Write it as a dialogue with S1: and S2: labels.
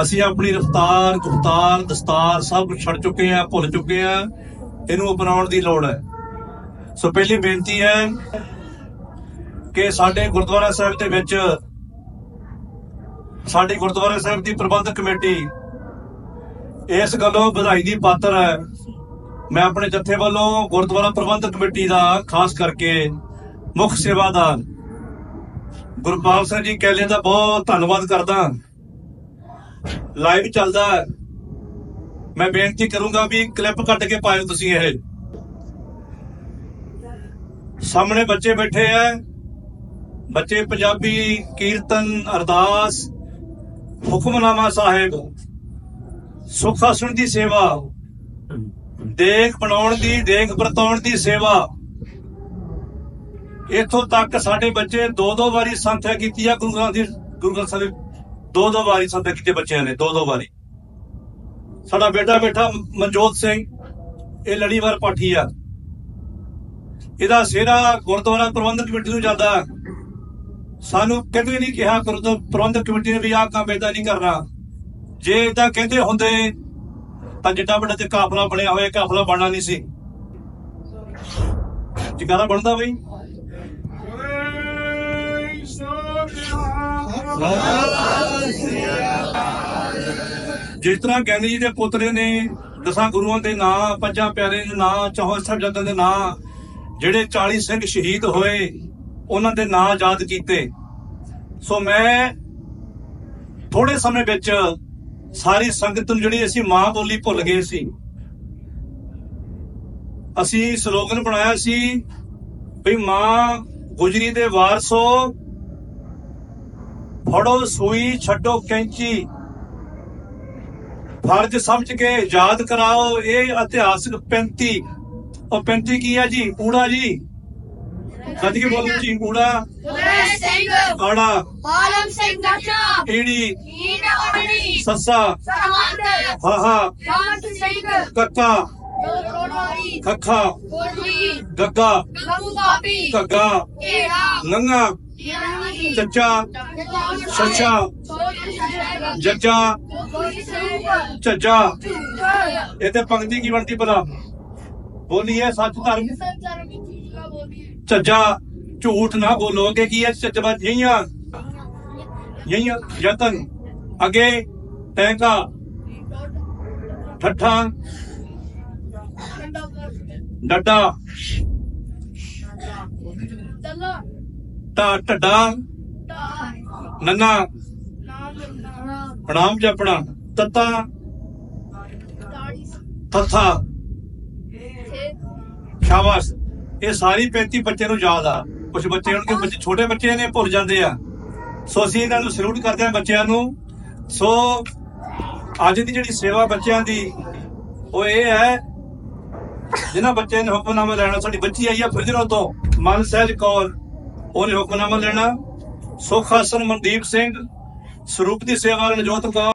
S1: ਅਸੀਂ ਆਪਣੀ ਰਫਤਾਰ, ਗੁਫਤਾਰ, ਦਸਤਾਰ ਸਭ ਛੱਡ ਚੁੱਕੇ ਆ ਭੁੱਲ ਚੁੱਕੇ ਆ ਇਹਨੂੰ ਅਪਣਾਉਣ ਦੀ ਲੋੜ ਹੈ। ਸੋ ਪਹਿਲੀ ਬੇਨਤੀ ਹੈ ਕਿ ਸਾਡੇ ਗੁਰਦੁਆਰਾ ਸਾਹਿਬ ਦੇ ਵਿੱਚ ਸਾਡੀ ਗੁਰਦੁਆਰਾ ਸਾਹਿਬ ਦੀ ਪ੍ਰਬੰਧਕ ਕਮੇਟੀ ਇਸ ਗੱਲੋਂ ਵਧਾਈ ਦੀ ਪਾਤਰ ਹੈ। ਮੈਂ ਆਪਣੇ ਜੱਥੇ ਵੱਲੋਂ ਗੁਰਦੁਆਰਾ ਪ੍ਰਬੰਧਕ ਕਮੇਟੀ ਦਾ ਖਾਸ ਕਰਕੇ ਮੁੱਖ ਸੇਵਾਦਾਰ ਗੁਰਪਾਲ ਸਿੰਘ ਜੀ ਕੈਲੇ ਦਾ ਬਹੁਤ ਧੰਨਵਾਦ ਕਰਦਾ ਲਾਈਵ ਚੱਲਦਾ ਹੈ। ਮੈਂ ਬੇਨਤੀ ਕਰੂੰਗਾ ਵੀ ਕਲਿੱਪ ਕੱਟ ਕੇ ਪਾਇਓ ਤੁਸੀਂ ਇਹ। ਸਾਹਮਣੇ ਬੱਚੇ ਬੈਠੇ ਆ। ਬੱਚੇ ਪੰਜਾਬੀ ਕੀਰਤਨ ਅਰਦਾਸ, ਹੁਕਮਨਾਮਾ ਸਾਹਿਬ, ਸੁਖ ਆਸਣ ਦੀ ਸੇਵਾ, ਦੇਖ ਬਣਾਉਣ ਦੀ, ਦੇਖ ਵਰਤਾਉਣ ਦੀ ਸੇਵਾ। ਇੱਥੋਂ ਤੱਕ ਸਾਡੇ ਬੱਚੇ ਦੋ ਦੋ ਵਾਰੀ ਸੰਥਿਆ ਕੀਤੀ ਆ ਗੁਰੂ ਗ੍ਰੰਥ ਗੁਰੂ ਗ੍ਰੰਥ ਸਾਹਿਬ ਦੋ ਦੋ ਵਾਰੀ ਸੰਥਿਆ ਕੀਤੀ ਬੱਚਿਆਂ ਨੇ ਦੋ ਦੋ ਵਾਰੀ। ਸਾਡਾ ਬੇਟਾ ਬੈਠਾ ਮਨਜੋਤ ਸਿੰਘ, ਇਹ ਲੜੀਵਾਰ ਪਾਠੀ ਆ। ਇਹਦਾ ਸਿਹਰਾ ਗੁਰਦੁਆਰਾ ਪ੍ਰਬੰਧਕ ਕਮੇਟੀ ਨੂੰ ਜਾਂਦਾ। ਸਾਨੂੰ ਕਦੇ ਨਹੀਂ ਕਿਹਾ ਗੁਰਦੁਆਰਾ ਪ੍ਰਬੰਧਕ ਕਮੇਟੀ ਨੇ ਵੀ ਆਹ ਕੰਮ ਏਦਾਂ ਨਹੀਂ ਕਰਨਾ। ਜੇ ਏਦਾਂ ਕਹਿੰਦੇ ਹੁੰਦੇ, ਤਾਂ ਜਿੱਡਾ ਵੱਡਾ ਤੇ ਕਾਫਲਾ ਬਣਿਆ ਹੋਇਆ, ਕਾਫਲਾ ਬਣਨਾ ਨਹੀਂ ਸੀ। ਜਗਾਰਾ ਬਣਦਾ ਬਈ। ਜਿਸ ਤਰ੍ਹਾਂ ਗਾਂਧੀ ਜੀ ਦੇ ਪੁੱਤਰੇ ਨੇ ਦਸਾਂ ਗੁਰੂਆਂ ਦੇ ਨਾਂ, ਪੰਜਾਂ ਪਿਆਰੇ ਦੇ ਨਾਂ, ਚੌਹਾਂ ਸਾਹਿਬਜ਼ਾਦਿਆਂ ਦੇ ਨਾਂ, ਜਿਹੜੇ 40 ਸਿੰਘ ਸ਼ਹੀਦ ਹੋਏ, ਉਹਨਾਂ ਦੇ ਨਾਂ ਯਾਦ ਕੀਤੇ। ਸੋ ਮੈਂ ਥੋੜੇ ਸਮੇਂ ਵਿੱਚ ਸਾਰੀ ਸੰਗਤ ਨੂੰ ਜਿਹੜੀ ਅਸੀਂ ਮਾਂ ਬੋਲੀ ਭੁੱਲ ਗਏ ਸੀ। ਅਸੀਂ ਸਲੋਗਨ ਬਣਾਇਆ ਸੀ ਵੀ ਮਾਂ ਗੁਜਰੀ ਦੇ ਵਾਰਸੋ ਫੜੋ ਸੂਈ ਛੱਡੋ ਕੈਂਚੀ। ਫਰਜ਼ ਸਮਝ ਕੇ ਯਾਦ ਕਰਾਓ ਇਹ ਇਤਿਹਾਸਕ 35 ਉਹ 35 ਕੀ ਹੈ ਜੀ? ਊੜਾ ਜੀ? ਸੱਜ ਕੇ ਬੋਲੋ ਜੀ ਊੜਾ ਆੜਾ
S2: ਆਲਮ ਸਿੰਘ ਦਾਚਾ
S1: ਈੜੀ।
S2: ਈਨ ਔੜੀ
S1: ਸੱਸਾ।
S2: ਸਰਹੰਦ
S1: ਹਾਹਾ।
S2: ਜਾਟ ਸਿੰਘ।
S1: ਕੱਕਾ। ਖੱਖਾ ਗੱਗਾ।
S2: ਗੰਗੂ
S1: ਘੱਗਾ।
S2: ਯਾਨੀ
S1: ਚੱਚਾ ਛੱਛਾ ਜੱਜਾ ਝੱਜਾ। ਇਹ ਤੇ ਪੰਕਤੀ ਕੀ ਬਣਦੀ ਭਲਾ? ਬੋਲੀਏ ਸੱਚ ਧਰਮ। ਝੱਜਾ ਝੂਠ ਨਾ ਬੋਲੋ। ਕਿ ਕੀ ਹੈ? ਚੱਜਾ ਯਈਆਂ ਯਈਆਂ ਯਤਨ। ਅਗੇ ਟੈਂਕਾ ਠੱਠਾ ਡੱਡਾ ਟਾ ਢੱਡਾ। ਨੰਨਾ। ਪ੍ਰਣਾਮ ਜਪਣਾ ਤਤਾ। ਤਥਾ। ਸ਼ਾਬਾਸ਼। ਇਹ ਸਾਰੀ 35 ਬੱਚੇ ਨੂੰ ਯਾਦ ਆ। ਕੁਝ ਬੱਚੇ ਹੁਣ ਕੇ ਬੱਚੇ ਛੋਟੇ ਬੱਚੇ ਨੇ, ਭੁੱਲ ਜਾਂਦੇ ਆ। ਸੋ ਅਸੀਂ ਇਹਨਾਂ ਨੂੰ ਸਲੂਟ ਕਰਦੇ ਆ ਬੱਚਿਆਂ ਨੂੰ। ਸੋ ਅੱਜ ਦੀ ਜਿਹੜੀ ਸੇਵਾ ਬੱਚਿਆਂ ਦੀ, ਉਹ ਇਹ ਹੈ, ਜਿਨ੍ਹਾਂ ਬੱਚਿਆਂ ਨੇ ਹੁਕਮਨਾਮਾ ਲੈਣਾ, ਸਾਡੀ ਬੱਚੀ ਆਈ ਆ ਫਿਰਜਰੋਂ ਤੋਂ। ਮਨ ਸਹਿਜ ਕੌਰ, ਉਹਨੇ ਹੁਕਮਨਾਮਾ ਲੈਣਾ। ਸੁਖ ਹਸਨ ਮਨਦੀਪ ਸਿੰਘ ਸਰੂਪ ਦੀ ਸੇਵਾ ਰਣਜੋਤ ਕੌਰ